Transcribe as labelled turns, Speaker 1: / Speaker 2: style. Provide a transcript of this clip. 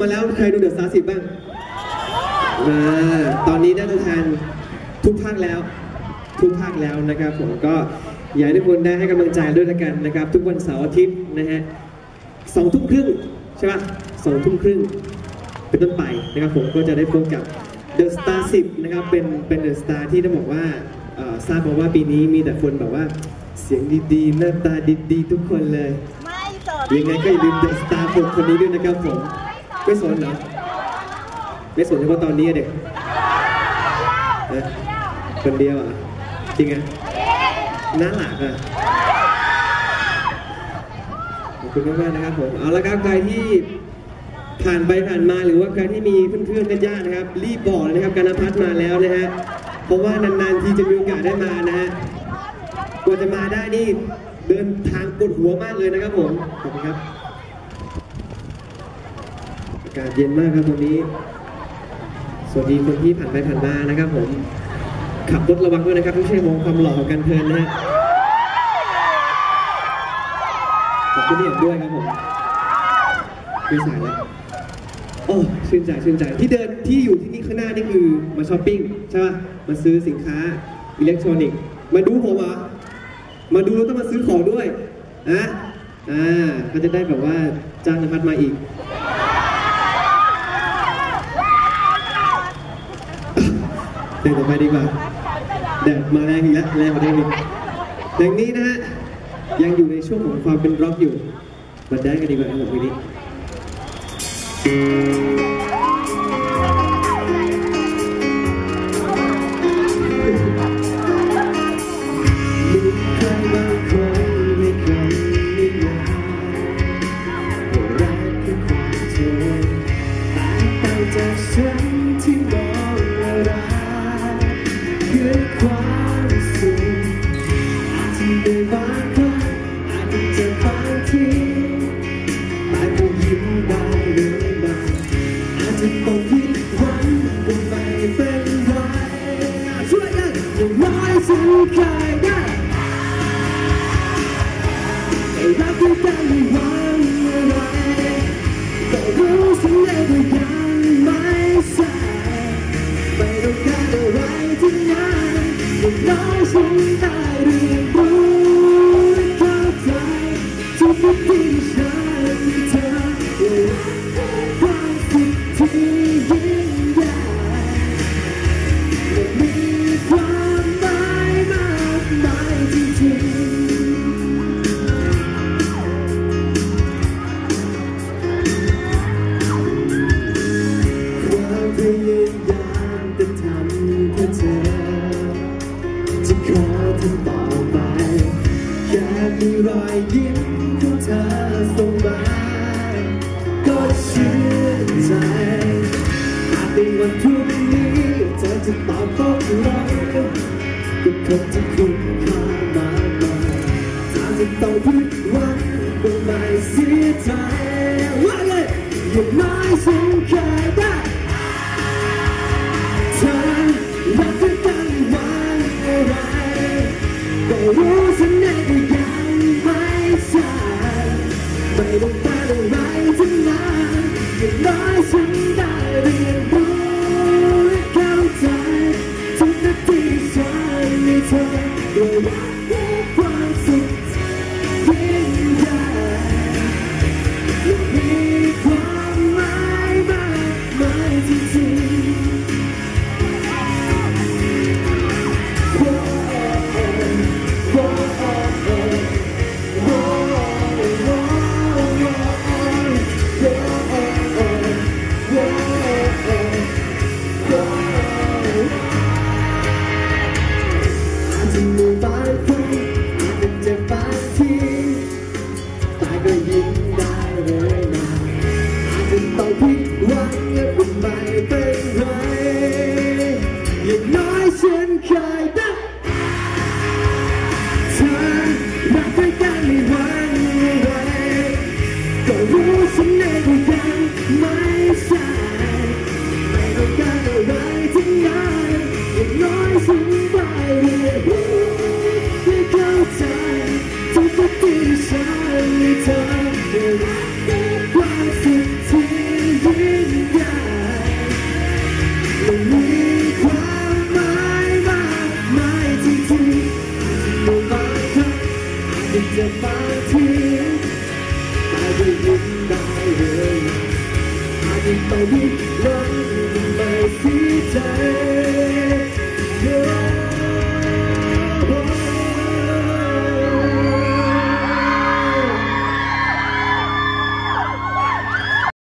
Speaker 1: มาแล้วใครดูเดอะสตาร์สิบบ้างมาตอนนี้ได้ตัวแทนทุกภาคแล้ว ทุกภาคแล้วนะครับผมก็อยากให้ทุกคนได้ให้กำลังใจด้วยละกันนะครับ ทุกวันเสาร์อาทิตย์นะฮะสองทุ่มครึ่งใช่ปะสองทุ่มครึ่งเป็นต้นไปนะครับผมก็จะได้พบกับ The Star 10นะครับเป็นเป็นเดอะสตาร์ที่ต้องบอกว่าเอ่อทราบมาว่าปีนี้มีแต่คนแบบว่าเสียงดีๆ หน้าตาดีๆ ทุกคนเลย
Speaker 2: ไม่สด
Speaker 1: ยังไงก็อย่าลืมเดอะสตาร์คนคนนี้ด้วยนะครับผม ไม่สนเหรอไม่สนเฉพาะตอนนี้เด็กคนเดียวอะจริงอะน่าหลักอะขอบคุณมากๆนะครับผมเอาละครับใครที่ผ่านไปผ่านมาหรือว่าใครที่มีเพื่อนๆญาติๆนะครับ รีบบอกเลยนะครับการนพัฒน์มาแล้วนะฮะเพราะว่านานๆทีจะมีโอกาสได้มานะฮะกว่าจะมาได้นี่เดินทางปวดหัวมากเลยนะครับผมขอบคุณครับากาศเย็นมากครับตรงนี้ สวัสดีคนที่ผ่านไปผ่านมานะครับผม ขับรถระวังด้วยนะครับไม่ใช่มองความหล่อกันเพลินนะฮะขอบคุณที่เห็นด้วยครับผมไม่สายแล้วโอ้ชื่นใจชื่นใจที่เดินที่อยู่ที่นี่ข้างหน้านี่คือมาช้อปปิ้งใช่ป่ะมาซื้อสินค้าอิเล็กทรอนิกส์มาดูผมเหรอมาดูแล้วต้องมาซื้อของด้วยนะอ่าก็จะได้แบบว่าจ้างนภัทรมาอีก เพลงต่อไปดีกว่าแดดมาแรงอีกแล้วแรงกว่าเดิมอีกเพลงนี้นะฮะยังอยู่ในช่วงของความเป็นร็อกอยู่มาแดนกันดีกว่าครับผมวันนี้ ไม่รั ต่อไปแค่มีรอยยิ้มของเธอส่งมาก็ชื่นใจอาจในวันพรุ่งนี้เธอจะตอบตกลงก็คงจะคุ้มค่ามากมายถ้าจะต้องผิดหวังก็ไม่เสียใจว่าไงอย่างน้อยฉันเคย ก็ บางทีอาจจะยิ้มได้เลยอาจจะไปดิ้นรนไม่เสียใจ